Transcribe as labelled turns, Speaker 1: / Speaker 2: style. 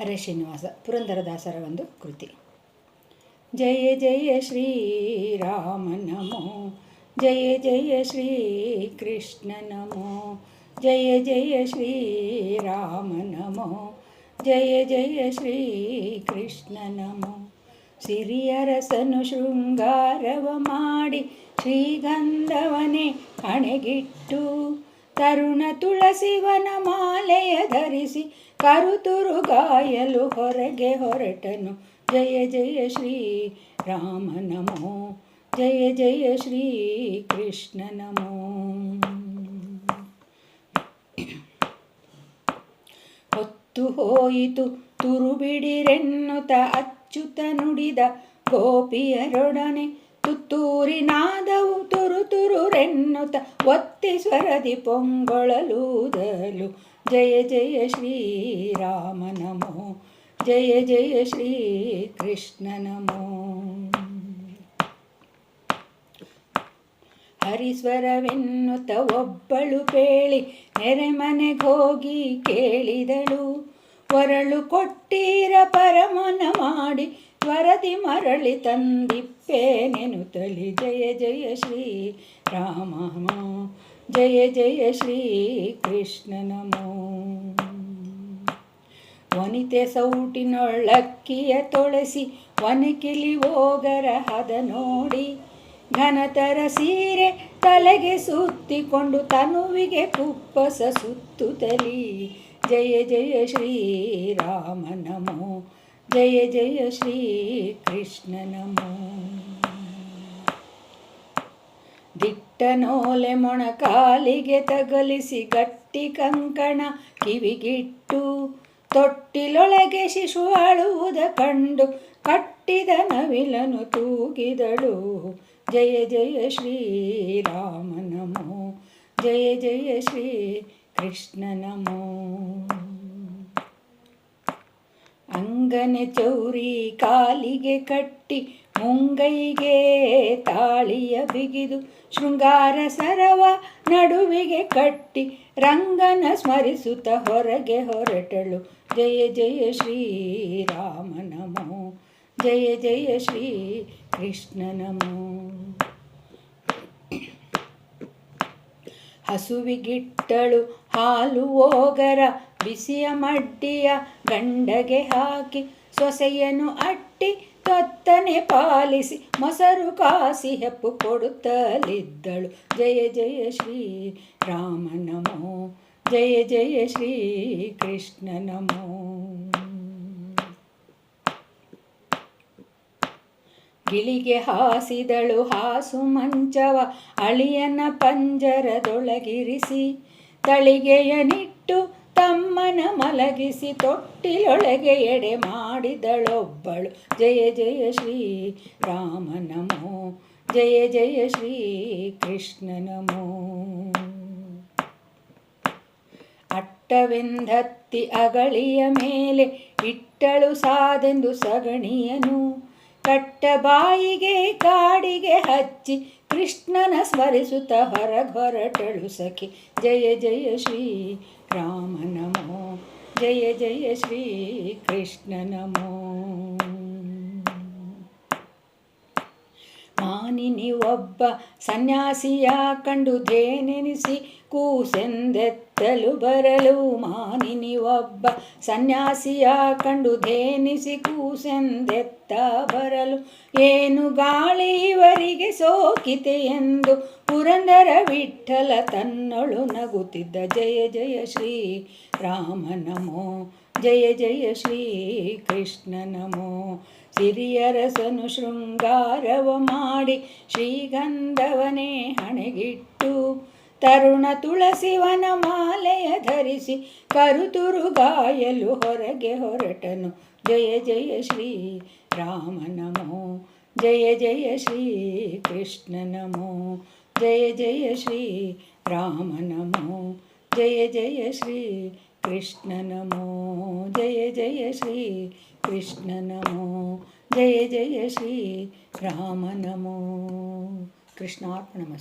Speaker 1: ಹರೇ ಶ್ರೀನಿವಾಸ, ಪುರಂದರದಾಸರ ಒಂದು ಕೃತಿ. ಜಯ ಜಯ ಶ್ರೀರಾಮ ನಮೋ, ಜಯ ಜಯ ಶ್ರೀ ಕೃಷ್ಣ ನಮೋ, ಜಯ ಜಯ ಶ್ರೀರಾಮ ನಮೋ, ಜಯ ಜಯ ಶ್ರೀ ಕೃಷ್ಣ ನಮೋ. ಸಿರಿಯರಸನು ಶೃಂಗಾರವ ಮಾಡಿ ಶ್ರೀಗಂಧವನೇ ಹಣೆಗಿಟ್ಟು ತರುಣ ತುಳಸಿವನ ಮಾಲೆಯ ಧರಿಸಿ ಕರುತುರು ಗಾಯಲು ಹೊರಗೆ ಹೊರಟನು. ಜಯ ಜಯ ಶ್ರೀ ರಾಮ ನಮೋ. ಜಯ ಜಯ ಶ್ರೀ ಕೃಷ್ಣ ನಮೋ. ಹೊತ್ತು ಹೋಯಿತು ತುರುಬಿಡಿರೆನ್ನುತ ಅಚ್ಚುತ ನುಡಿದ ಗೋಪಿಯರೊಡನೆ. ತುತ್ತೂರಿನಾದವು ತುರು ತುರುರೆನ್ನುತ್ತ ಒತ್ತಿ ಸ್ವರದಿ ಪೊಂಗೊಳಲೂದಲು. ಜಯ ಜಯ ಶ್ರೀರಾಮ ನಮೋ, ಜಯ ಜಯ ಶ್ರೀ ಕೃಷ್ಣ ನಮೋ. ಹರಿಸ್ವರವೆನ್ನುತ್ತ ಒಬ್ಬಳು ಪೇಳಿ ನೆರೆಮನೆಗೋಗಿ ಕೇಳಿದಳು. ಹೊರಳು ಕೊಟ್ಟೀರ ಪರಮನ ಮಾಡಿ ವರದಿ ಮರಳಿ ತಂದಿಪ್ಪೆ ನೆನುತಲಿ ಜಯ ಜಯ ಶ್ರೀ ರಾಮ ಜಯ ಜಯ ಶ್ರೀ ಕೃಷ್ಣ, ನಮೋ. ವನಿತೆ ಸೌಟಿನೊಳ್ಳಕ್ಕಿಯ ತೊಳಸಿ, ವನಕಿಲಿ ಹೋಗರ ಹದ ನೋಡಿ. ಘನತರ ಸೀರೆ ತಲೆಗೆ ಸುತ್ತಿಕೊಂಡು ತನುವಿಗೆ ಕುಪ್ಪಸ ಸುತ್ತುತ್ತಲಿ ಜಯ ಜಯ ಶ್ರೀ ರಾಮ, ನಮೋ. ಜಯ ಜಯ ಶ್ರೀ ಕೃಷ್ಣ ನಮೋ. ದಿಟ್ಟನೋಲೆ ಮೊಣಕಾಲಿಗೆ ತಗಲಿಸಿ ಗಟ್ಟಿ ಕಂಕಣ ಕಿವಿಗಿಟ್ಟು ತೊಟ್ಟಿಲೊಳಗೆ ಶಿಶು ಅಳುವುದ ಕಂಡು ಕಟ್ಟಿದ ನವಿಲನು ತೂಗಿದಳು. ಜಯ ಜಯ ಶ್ರೀ ರಾಮ ನಮೋ. ಜಯ ಜಯ ಶ್ರೀ ಕೃಷ್ಣ ನಮೋ. ಅಂಗನೆ ಚೌರಿ ಕಾಲಿಗೆ ಕಟ್ಟಿ ಮುಂಗೈಗೆ ತಾಳಿಯ ಬಿಗಿದು ಶೃಂಗಾರ ಸರವ ನಡುವಿಗೆ ಕಟ್ಟಿ ರಂಗನ ಸ್ಮರಿಸುತ್ತ ಹೊರಗೆ ಹೊರಟಳು. ಜಯ ಜಯ ಶ್ರೀರಾಮ ನಮೋ, ಜಯ ಜಯ ಶ್ರೀ ಕೃಷ್ಣ ನಮೋ. ಹಸುವಿಗಿಟ್ಟಳು ಹಾಲು ಓಗರ ಬಿಸಿಯ ಮಡ್ಡಿಯ ಗಂಡಗೆ ಹಾಕಿ ಸೊಸೆಯನ್ನು ಅಟ್ಟಿ ತೊತ್ತನೆ ಪಾಲಿಸಿ ಮೊಸರು ಕಾಸಿ ಹೆಪ್ಪು ಕೊಡುತ್ತಲಿದ್ದಳು. ಜಯ ಜಯ ಶ್ರೀ ರಾಮ ನಮೋ, ಜಯ ಜಯ ಶ್ರೀ ಕೃಷ್ಣ ನಮೋ. ಗಿಳಿಗೆ ಹಾಸಿದಳು ಹಾಸು ಮಂಚವ, ಅಳಿಯನ ಪಂಜರದೊಳಗಿರಿಸಿ ತಳಿಗೆಯನಿಟ್ಟು ತಮ್ಮನ ಮಲಗಿಸಿ ತೊಟ್ಟಿಲೊಳಗೆ ಎಡೆ ಮಾಡಿದಳೊಬ್ಬಳು. ಜಯ ಜಯ ಶ್ರೀ ರಾಮ ನಮೋ, ಜಯ ಜಯ ಶ್ರೀ ಕೃಷ್ಣ ನಮೋ. ಅಟ್ಟವೆಂದತ್ತಿ ಅಗಳಿಯ ಮೇಲೆ ಇಟ್ಟಳು ಸಾದೆಂದು ಸಗಣಿಯನು. ಕಟ್ಟ ಬಾಯಿಗೆ ಕಾಡಿಗೆ ಹಚ್ಚಿ ಕೃಷ್ಣನ ಸ್ಮರಿಸುತ್ತ ಹೊರಗೊರಟಳು ಸಖಿ. ಜಯ ಜಯ ಶ್ರೀ ರಾಮ ನಮೋ, ಜಯ ಜಯ ಶ್ರೀ ಕೃಷ್ಣ ನಮೋ. ಮಾನಿನಿ ಒಬ್ಬ ಸನ್ಯಾಸಿಯ ಕಂಡು ಧೇನೆನಿಸಿ ಕೂಸೆಂದೆತ್ತಲು ಬರಲು ಮಾನಿನಿ ಒಬ್ಬ ಸನ್ಯಾಸಿಯ ಕಂಡು ಧೇನಿಸಿ ಕೂಸೆಂದೆತ್ತ ಬರಲು. ಏನು ಗಾಳಿ ಇವರಿಗೆ ಸೋಕಿತೆ ಎಂದು ಪುರಂದರ ವಿಠಲ ತನ್ನೊಳು ನಗುತ್ತಿದ್ದ. ಜಯ ಜಯ ಶ್ರೀ ರಾಮ ನಮೋ, ಜಯ ಜಯ ಶ್ರೀ ಕೃಷ್ಣ ನಮೋ, ಸಿರಿಯರಸನು ಶೃಂಗಾರವ ಮಾಡಿ ಶ್ರೀಗಂಧವನೇ ಹಣೆಗಿಟ್ಟು ತರುಣ ತುಳಸಿವನ ಮಾಲೆಯ ಧರಿಸಿ ಕರುತುರು ಗಾಯಲು ಹೊರಗೆ ಹೊರಟನು ಜಯ ಜಯ ಶ್ರೀ ರಾಮ ನಮೋ ಜಯ ಜಯ ಶ್ರೀ ಕೃಷ್ಣ ನಮೋ ಜಯ ಜಯ ಶ್ರೀ ರಾಮ ನಮೋ ಜಯ ಜಯ ಶ್ರೀ ಕೃಷ್ಣ ನಮೋ ಜಯ ಜಯ ಶ್ರೀ ಕೃಷ್ಣ ನಮೋ ಜಯ ಜಯ ಶ್ರೀ ರಾಮ ನಮೋ ಕೃಷ್ಣಾರ್ಪಣ